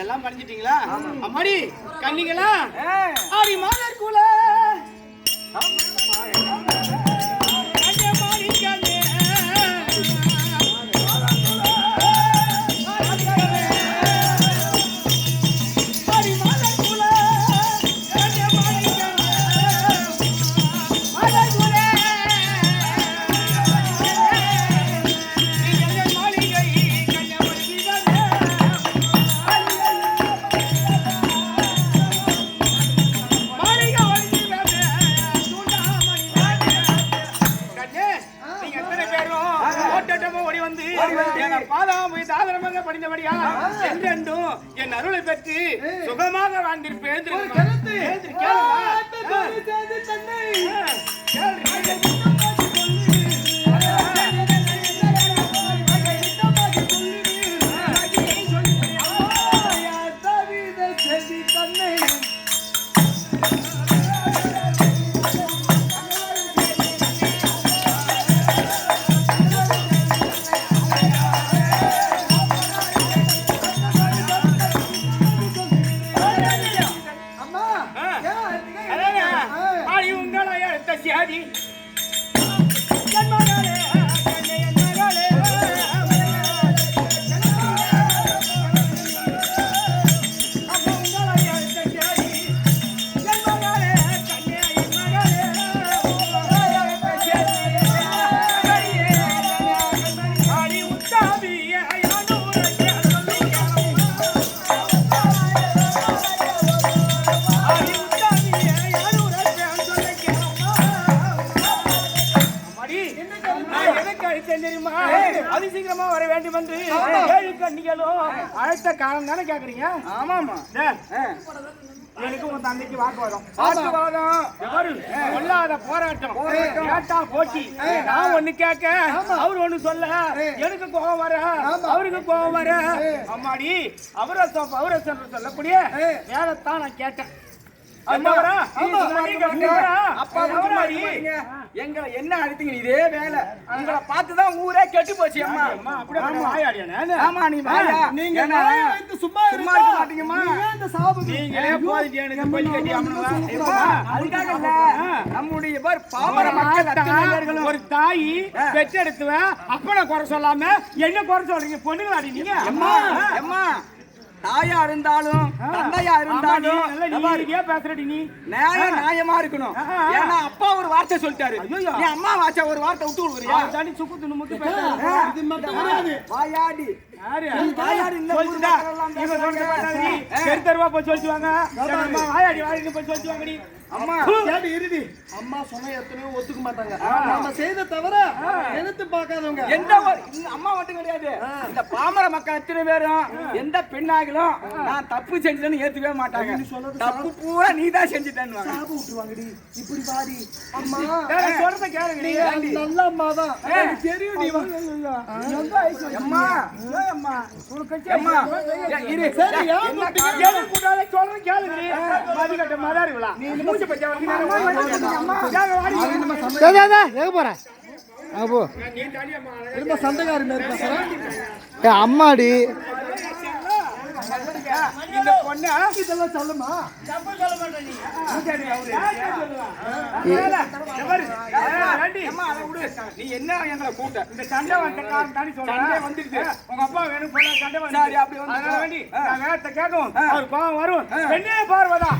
எல்லாம் படிஞ்சிட்டீங்களா? அம்மாடி கண்ணிங்களா. ஆடி மாதர் குல. நீங்க எத்தனை பேரும் ஓட்டோட்டமா ஓடி வந்து என் பாதாம் போய் தாதனமாக படிந்தபடியா என்றென்றும் என் அருளை பெற்று சுகமாக வாழ்ந்திருப்பேன் எடுத்த ஏழு கண்ணிகளும் அழைத்த காலம் தானே கேக்குறீங்க? ஆமாமா டேய், ஆ. எனக்கு உன் தந்தைக்கு வாக்குவாதம். எவரு கொல்லாத போராட்டம். கேட்டா போட்டி நான் ஒண்ணு கேட்க அவர் ஒண்ணு சொல்ல. எனக்கு கோபம் வர அவருக்கு கோபம் வர. அம்மாடி அவரை அவரை சொல்லக்கூடிய வேலைத்தான் நான் கேட்டேன். எங்களை என்ன அடித்தீங்க? இதே வேலை. உங்களை பார்த்து தான் ஊரே கெட்டு போச்சு அம்மா? ஆமா நீ நீங்க சும்மா சும்மா இருக்க மாட்டீங்கம்மா. இந்த சாபம் நீங்களே போதிட்டு எனக்கு பள்ளி கட்டி அதுக்காக இல்ல. நம்முடைய பேர் பாமர மக்கள் ஒரு தாயி பெற்றெடுத்துவன் அப்பனை குறை சொல்லாம என்ன குறை சொல்றீங்க? பொண்ணுங்களாடி நீங்க அம்மா அம்மா தாயா இருந்தாலும் தந்தையா இருந்தாலும் பேசுறடி நீ. நியாயம் நியாயமா இருக்கணும். ஏன்னா அப்பா ஒரு வார்த்தை சொல்லிட்டாரு. நீ அம்மா வாச்சா ஒரு வார்த்தை விட்டு கொடுக்குறியா சுக்கு துணு முக்கு பேசுறாரு. இது மட்டும் கிடையாது வாயாடி? வாயாடி போய் வாயாடி, வாயாடின்னு போய் சொல்லிட்டு வாங்கடி. அம்மா கேட்டு இருடி. அம்மா சொன்னா எத்தனையோ ஒத்துக்க மாட்டாங்க. நம்ம செய்த தவிர எடுத்து பார்க்காதவங்க. எந்த அம்மா மட்டும் கிடையாது. இந்த பாமர மக்கள் எத்தனை பேரும் எந்த பெண்ணாகிலும் நான் தப்பு செஞ்சேன்னு ஏத்துக்கவே மாட்டாங்க. தப்பு பூரா நீ தான் செஞ்சுட்டேன்னு விட்டுருவாங்கடி இப்படி வாடி. அம்மா. சொல்றத நல்ல அம்மா தான் தெரியும் நீ. அம்மா ஏய், அம்மா, உனக்கு கட்சி அம்மா ஏ, இரு. சரி, ஏன் என்ன? எனக்கு கூடாது, சொல்றத கேளுங்கடி. மதிக்கட்ட மதாரி விழா. மூஞ்சி பச்சை வச்சுக்கிட்டு அம்மா, ஏங்க வாடி. எங்க போற? அங்க போ. நீ தனி அம்மா, அழகா ரொம்ப சண்டைக்காரி மாதிரி பேசுறேன் ஏ அம்மாடி இந்த பொண்ணு இதெல்லாம் சொல்லுமா? தப்பு சொல்ல நீ. நீ என்ன எங்களை கூட்ட இந்த சண்டை வந்த காரணம் தாண்டி. சண்டை. உங்க அப்பா வேணும் போல சண்டை சரி, வந்து அப்படி வந்து வேண்டி. நான் வேகத்தை கேட்கும். அவர் கோவம் வரும். பெண்ணே பார்வதா.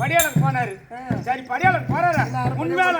படியாளர் போனாரு. சரி படியாளர் போறாரு? உண்மையால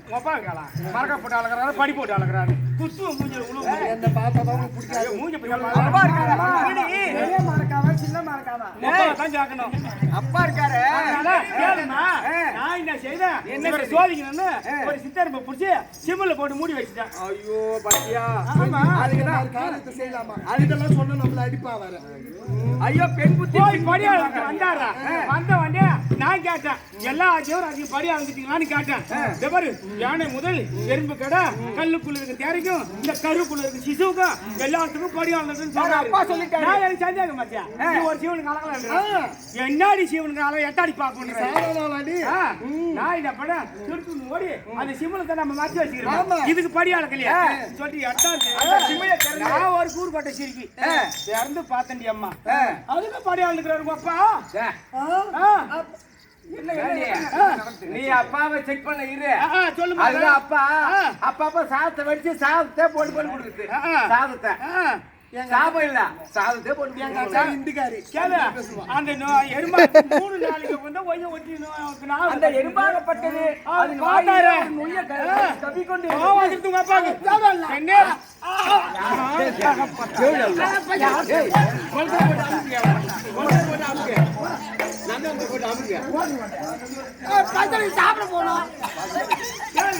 உங்க அப்பா கேளாம் மரக்க போட்டு அழகிறாரு படி போட்டு அழகிறாரு. குத்து மூஞ்சில உழுவு பிடிக்காது. மூஞ்சி அப்பா இருக்காரு. நான் என்ன செய்தேன் என்ன? சோதிக்கணும்னு ஒரு சித்தரும்பை பிடிச்சி சிம்மில் போட்டு மூடி வச்சுட்டேன். ஐயோ பாத்தியா? ஆமா. அதுக்கு நான் காரியத்தை செய்யலாமா? அதுக்கெல்லாம் சொன்னா நம்மள அடிப்பா வர ஐயோ பெண் புத்தி போய் படியாளருக்கு வந்தாரா வந்த உடனே நான் கேட்டேன். எல்லா ஜீவராஜியும் படி அளந்துட்டீங்களான்னு கேட்டேன். இதோ பாரு யானை முதல் எறும்பு கடை கல்லுக்குள்ள இருக்க தேரைக்கும் இந்த கருக்குள்ள இருக்க சிசுவுக்கும் எல்லாத்துக்கும் படி. நான் எனக்கு சந்தேகம் மாத்தியா ஒரு சிவனுக்கு அழகா என்னாடி சிவனுக்கு அழகா எட்டாடி ஆ, நான் என்ன பண்ணேன் திருட்டு ஓடி அந்த சிம்மலத்தை நம்ம மாத்தி ஆமா. வச்சுக்கிறோம் இதுக்கு படி அளக்கலையா சொல்லி எட்டாந்து நான் ஒரு கூறுபட்ட சிரிக்கி இறந்து பார்த்தண்டி அம்மா. அதுக்கு படி அளந்துக்கிறாரு அப்பா நீ அப்பாவை செக் பண்ண இரு. சொல்லுமா அப்பா. அப்பா அப்பா சாதத்தை வடிச்சு சாதத்தை போட்டு போட்டு கொடுக்குது. சாதத்தை. சாபம் இல்ல சாதத்தை போட்டு இந்துக்காரி. கேளு. அந்த எருமை மூணு நாளைக்கு வந்து ஒய்ய ஒட்டி அந்த அது. என்ன? என்ன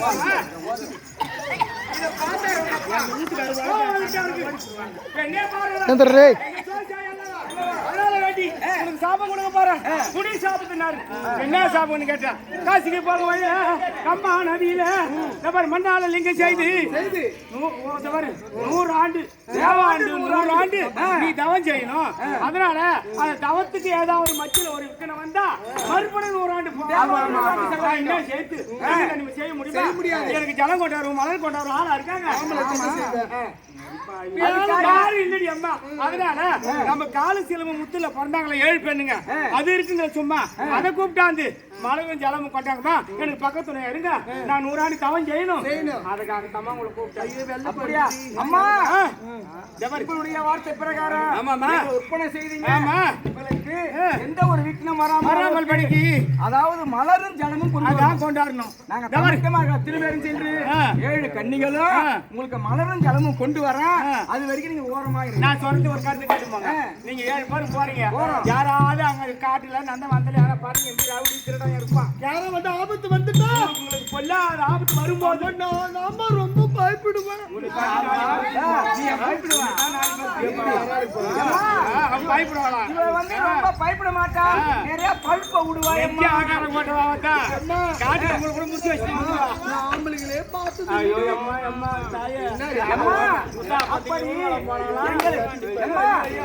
பாரு சந்திரரே அதனால உனக்கு சாபம் கொடுக்க போறேன். குடி சாபத்தினாரு. என்ன சாபம்னு கேட்டேன். காசிக்கு போக வழி, கம்பா நதியில இந்த பாரு, மண்ணால லிங்கம் செய்து. நூறு ஆண்டு தேவாண்டு நூறு ஆண்டு நீ தவம் செய்யணும். அதனால அந்த தவத்துக்கு ஏதாவது ஒரு மச்சில ஒரு விக்கனம் வந்தா மறுபடியும் நூறு ஆண்டு என்ன சேர்த்து? நீங்க செய்ய முடியுமா? எனக்கு ஜலம் கொண்டாரும் மலர் கொண்டாரும் ஆளா இருக்காங்க. அம்மா. அதனால நம்ம கால சிலம்பு முத்துல பிறந்தாங்களே ஏழு பெண்ணுங்க. அது இருக்குங்க சும்மா. அதை கூப்பிட்டாந்து மலரும் ஜலமும் கொண்டாங்கம்மா எனக்கு பக்கத்துல இருங்க. நான் நூறாண்டு தவம் செய்யணும். அதுக்காக தம்மா உங்களை கூப்பிட்டேன். அம்மா. உங்களுடைய வார்த்தை பிரகாரம். நீங்க ஒப்பனை செய்தீங்க. ஆமா உங்களுக்கு எந்த ஒரு விக்னம் வராம வராமல் படிக்கு அதாவது மலரும் ஜலமும். அதான் கொண்டாடணும் நாங்க. தமிழகமாக திருவேரும் சென்று. ஏழு கன்னிகளும். உங்களுக்கு மலரும் ஜலமும் கொண்டு வரேன். அது வரைக்கும் நீங்க ஓரமா நான் சொல்றது ஒரு கருத்து கேட்டுப்போங்க. நீங்க ஏழு பேர் போறீங்க. யாராவது அங்க காட்டுல நந்த வந்தல யாரா பாருங்க எப்படி ரவுடி திருடன் இருப்பான் யாரும் வந்து ஆபத்து வந்துட்டா உங்களுக்கு பொல்லாத ஆபத்து வரும்போது நாம ரொம்ப பயப்படுவேன் பயப்பட மாட்டா ஆ. நிறைய பழுப்ப ஆகாரம் வச்சு பார்த்து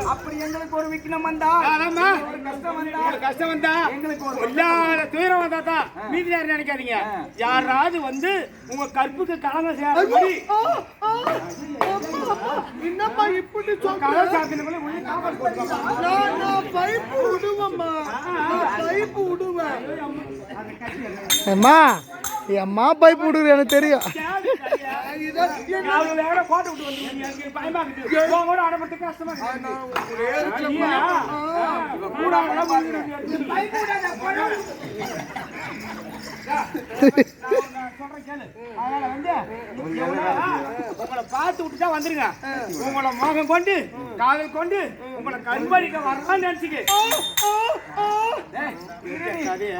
அப்படி? எங்களுக்கு ஒரு விக்னம் வந்தா கஷ்டம் வந்தா கஷ்டம் வந்தா எங்களுக்கு ஒரு இல்லாத துயரம் வந்தா தான் மீதி நினைக்காதீங்க யாராவது வந்து உங்க கற்புக்கு கலங்க சேரபடி என்னப்பா இப்படி நான் நான் பைப்பு விடுவேம்மா. நான் பைப்பு விடுவேன். அம்மா அம்மா பைப் விடுறது எனக்கு தெரியும். இதான் உங்களை பார்த்து விட்டுதான் வந்துருங்க உங்களை மோகம் கொண்டு காதல் கொண்டு உங்களை கண்பழிக்க வரலாம்னு நினைச்சுக்க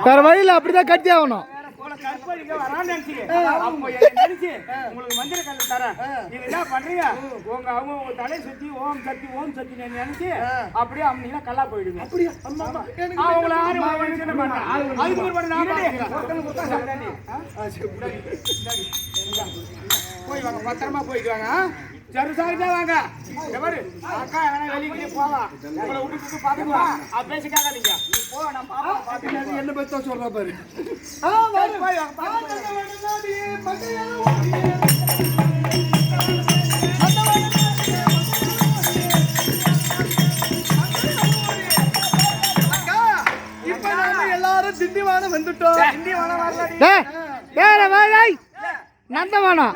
வேற வழியில் அப்படிதான் கட்டி ஆகணும் கற்பழிக்க வரான்னு நினைச்சு உங்களுக்கு மந்திர கல்லு தரேன். இது என்ன பண்றீங்க? உங்க அவங்க உங்க தலையை சுத்தி ஓம் சக்தி ஓம் சக்தி நினைச்சு அப்படியே அம்னீங்கன்னா கல்லா போயிடுங்க. அப்படியா? அவங்கள யாரும்? அதுக்கு நான். போய் வாங்க பத்திரமா போயிட்டு வாங்க ஜருசாகிட்டா வாங்க. பாரு. அக்கா எங்கன்னா வெளியே போலாம் உங்களை விட்டு பாத்துக்கலாம். அது பேசி கேட்காதீங்க நீ போ நான் பாப்பா பாத்துக்கிறேன். என்ன பத்தி சொல்ற பாரு. ஆ போய் வாங்க இப்ப நாம எல்லாரும் திண்டிவானம் வந்துட்டோம். டே வேற நந்தவனம்.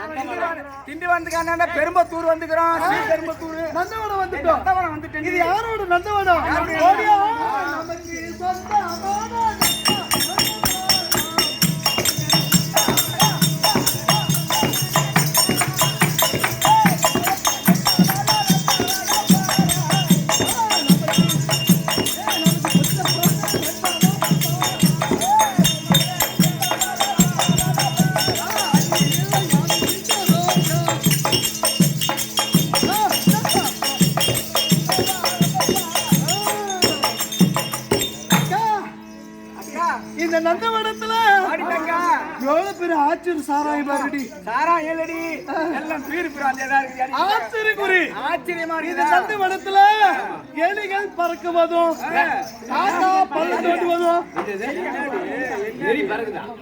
திண்டிவனத்துக்கான பெரும்பத்தூர் வந்துக்கிறோம். பெரும்பத்தூர். நந்தவனம் வந்துட்டோம். நந்தவனம் வந்துட்டு இது யாரோட நந்தவனம்? நந்தவனத்துல. எவ்வளவு பேர் ஆச்சரிய சாராயம் பாருடி. சாரா ஏழடி. எல்லாம் பீர். ஆச்சரிய குறி ஆச்சரியமா இது இருக்குது நந்தவனத்துல எலிகள் பறக்குவதும் காக்கா பல்லு தோண்டுவதும்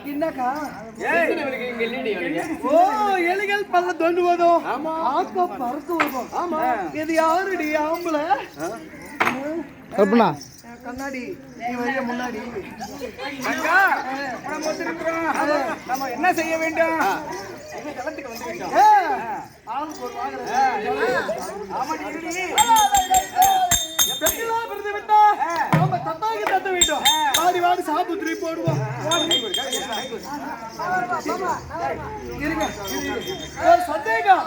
என்னக்கா? ஓ எலிகள் பல்ல தோண்டுவதும் காக்கா பறக்குவதும் ஆமா. இது யாருடி ஆம்பளை? கண்ணாடி. வரிய முன்னாடி. நம்ம என்ன செய்ய வேண்டும்? இந்த தளத்துக்கு வந்து விட்டோம். ஏ, ஆளுக்கு ஒரு வாங்குறேன். வேண்டும் வாடி போடுவோம். இருங்க சந்தேகம்.